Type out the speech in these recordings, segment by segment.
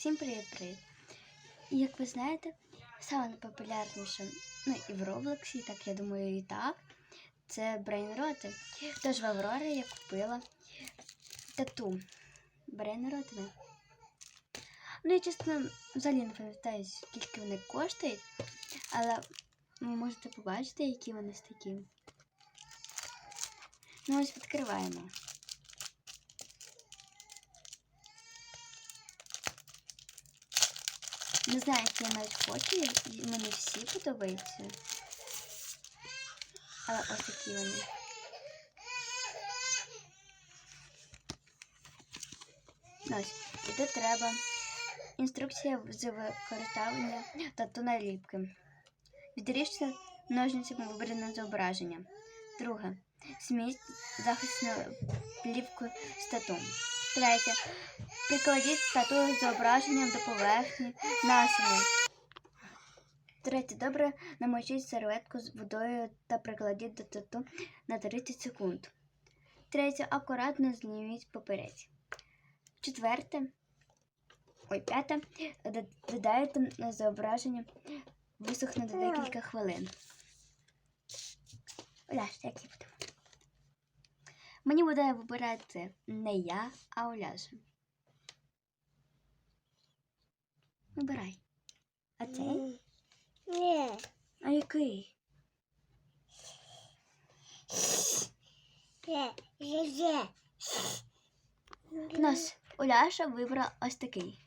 Всім привіт-привіт! Як ви знаєте, саме найпопулярніше, ну і в Роблоксі, так я думаю, і так, це брейнроти. Тож в Аврорі я купила тату брейнротами. Ну, я чесно, взагалі не пам'ятаю, скільки вони коштують, але ви можете побачити, які вони такі. Ну, ось відкриваємо. Не знаю, які я навіть хочу, і мені всі подобаються. Але ось такі вони. Ось, і тут треба інструкція з використання тату наліпки. Відріжте ножницями вибране зображення. Друге. Змість захисну плівку з тату. Третє. Прикладіть тату з зображенням до поверхні насені. Третє. Добре намочіть серветку з водою та прикладіть до тату на 30 секунд. Третє. Акуратно зніміть поперець. Четверте. Ой, п'яте. Додайте зображення висохне до декілька хвилин. Оляш, які будемо. Мені буде вибирати не я, а Оляша. Вибирай. А цей? Ні. А який? У нас Оляша вибрала ось такий.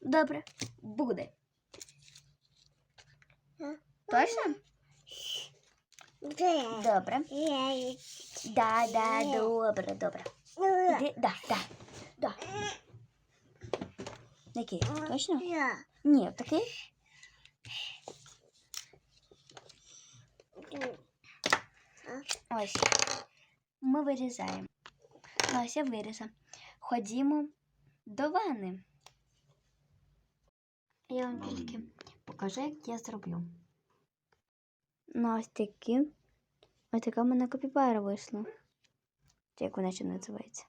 Добре, буде. Точно? Добре. Да, да, добре, добре. Іди, да, да. Який? Точно? Ні, такий? Ось. Ми вирізаємо. Ось я вирізав. Ходімо до ванни. Я вам тільки покажу, як я зроблю. Ну, ось такі. Ось така в мене копіпара вийшла. Як вона ще називається?